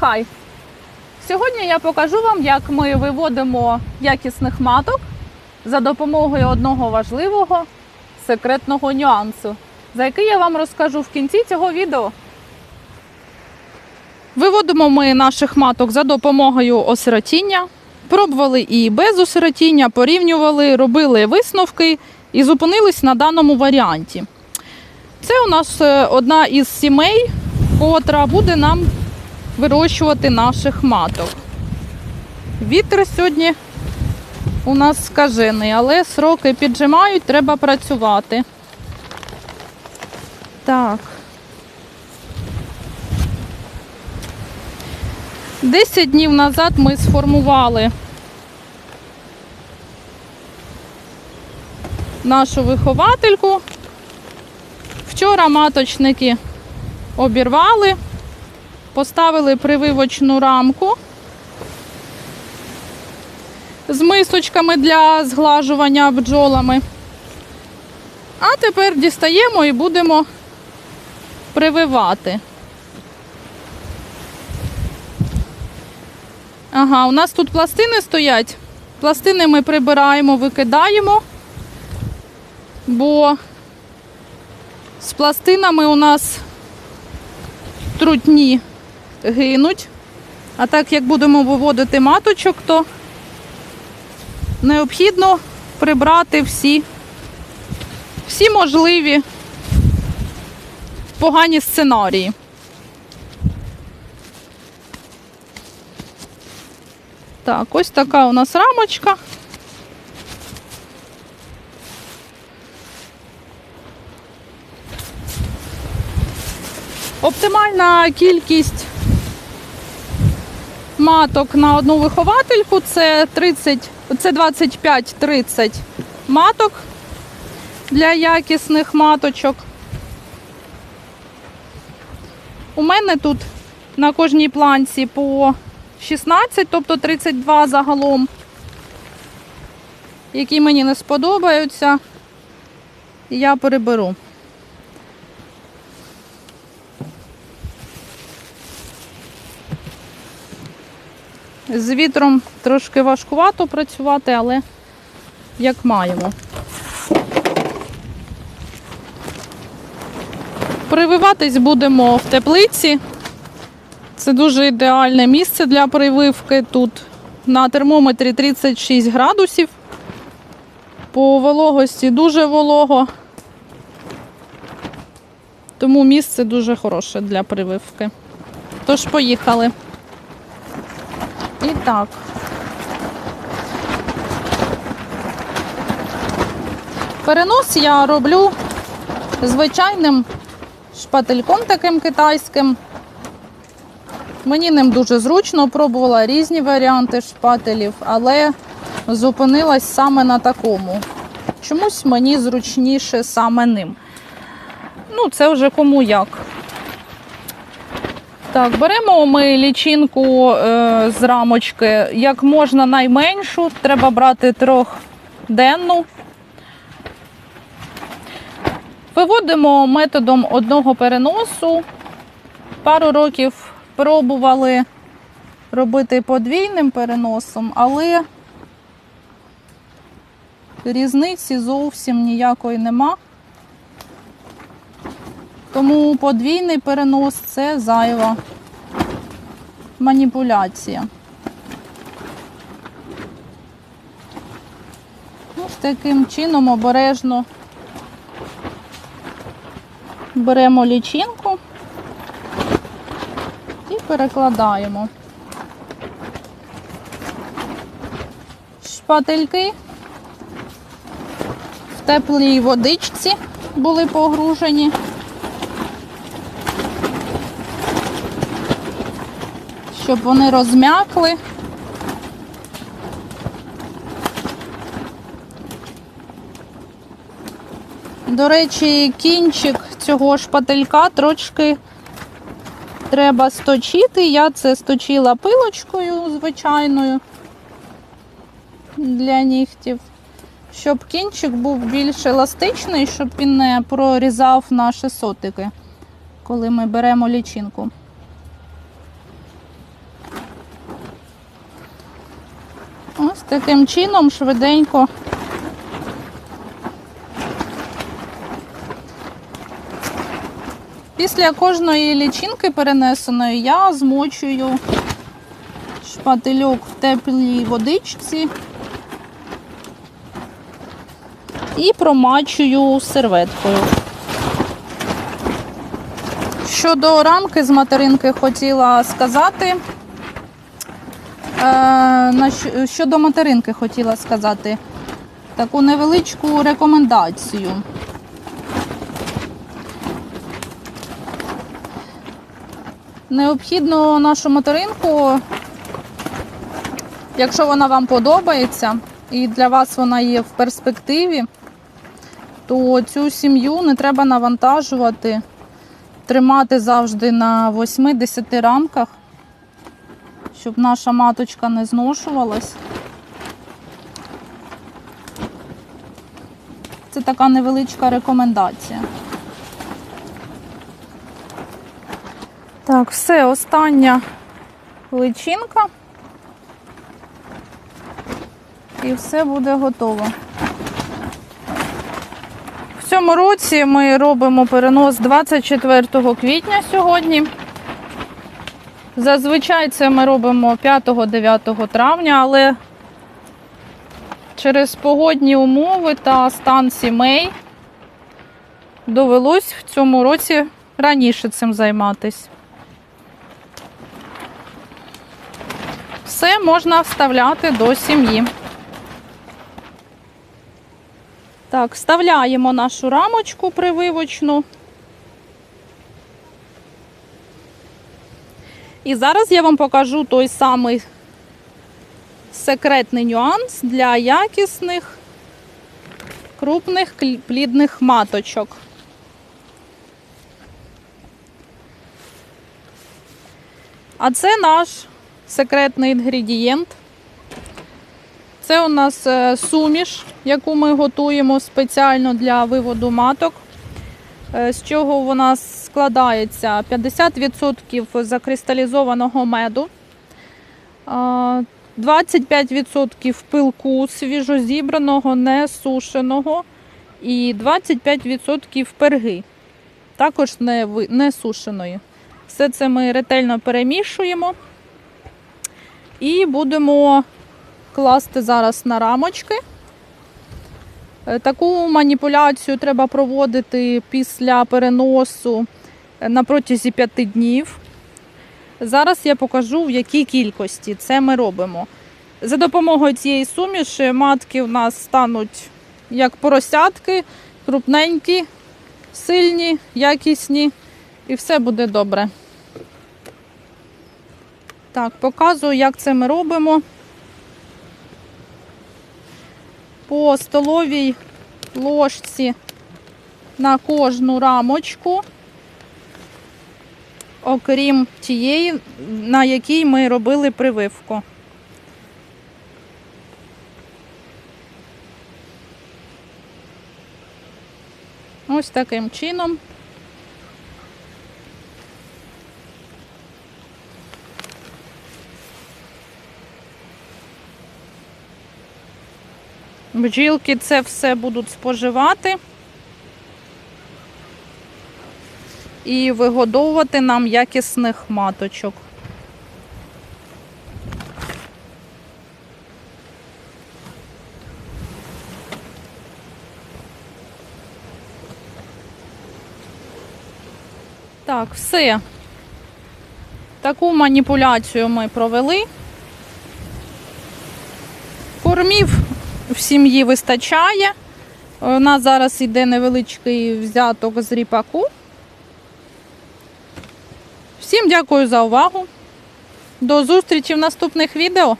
хай! Сьогодні я покажу вам, як ми виводимо якісних маток за допомогою одного важливого секретного нюансу, за який я вам розкажу в кінці цього відео. Виводимо ми наших маток за допомогою осиротіння. Пробували і без осиротіння, порівнювали, робили висновки і зупинились на даному варіанті. Це у нас е, одна із сімей, котра буде нам вирощувати наших маток. Вітер сьогодні у нас скажений, але сроки піджимають, треба працювати. Так. 10 днів назад ми сформували нашу виховательку. Вчора маточники обірвали, поставили прививочну рамку з мисочками для зглажування бджолами. А тепер дістаємо і будемо прививати. Ага, у нас тут пластини стоять. Пластини ми прибираємо, викидаємо, бо з пластинами у нас трутні гинуть. А так як будемо виводити маточок, то необхідно прибрати всі, всі можливі погані сценарії. Так, ось така у нас рамочка. Оптимальна кількість маток на одну виховательку це 30, це 25-30 маток для якісних маточок. У мене тут на кожній планці по 16, тобто 32 загалом, які мені не сподобаються, я переберу. З вітром трошки важкувато працювати, але як маємо. Прививатись будемо в теплиці. Це дуже ідеальне місце для прививки. Тут на термометрі 36 градусів. По вологості дуже волого. Тому місце дуже хороше для прививки. Тож поїхали. І так. Перенос я роблю звичайним шпательком таким китайським. Мені ним дуже зручно, пробувала різні варіанти шпателів, але зупинилась саме на такому. Чомусь мені зручніше саме ним. Ну, це вже кому як. Так, беремо ми лічинку е, з рамочки як можна найменшу, треба брати трьохденну. Виводимо методом одного переносу. Пару років пробували робити подвійним переносом, але різниці зовсім ніякої нема. Тому подвійний перенос це зайва маніпуляція. Ось таким чином обережно беремо лічинку і перекладаємо. Шпательки в теплій водичці були погружені. Щоб вони розм'якли. До речі, кінчик цього шпателька трошки треба сточити. Я це сточила пилочкою звичайною для нігтів, щоб кінчик був більш еластичний, щоб він не прорізав наші сотики, коли ми беремо лічинку. Таким чином швиденько. Після кожної лічинки перенесеної я змочую шпательок в теплій водичці і промачую серветкою. Щодо рамки з материнки хотіла сказати. Е, щодо материнки хотіла сказати. Таку невеличку рекомендацію. Необхідно нашу материнку, якщо вона вам подобається і для вас вона є в перспективі, то цю сім'ю не треба навантажувати, тримати завжди на 8-10 рамках, щоб наша маточка не зношувалась. Це така невеличка рекомендація. Так, все, остання личинка. І все буде готово. В цьому році ми робимо перенос 24 квітня сьогодні. Зазвичай це ми робимо 5-9 травня, але через погодні умови та стан сімей довелось в цьому році раніше цим займатися. Все можна вставляти до сім'ї. Так, вставляємо нашу рамочку прививочну. І зараз я вам покажу той самий секретний нюанс для якісних крупних плідних маточок. А це наш секретний інгредієнт. Це у нас е, суміш, яку ми готуємо спеціально для виводу маток. Е, З чого вона складається? 50% закристалізованого меду, 25% пилку свіжозібраного, не сушеного, і 25% перги, також не, не сушеної. Все це ми ретельно перемішуємо і будемо класти зараз на рамочки. Е, Таку маніпуляцію треба проводити після переносу е, на протязі 5 днів. Зараз я покажу, в якій кількості це ми робимо. За допомогою цієї суміші матки у нас стануть як поросятки, крупненькі, сильні, якісні, і все буде добре. Так, показую, як це ми робимо. По столовій ложці на кожну рамочку, окрім тієї, на якій ми робили прививку. Ось таким чином. Бджілки це все будуть споживати і вигодовувати нам якісних маточок. Так, все. Таку маніпуляцію ми провели. Кормів в сім'ї вистачає. У нас зараз йде невеличкий взяток з ріпаку. Всім дякую за увагу. До зустрічі в наступних відео.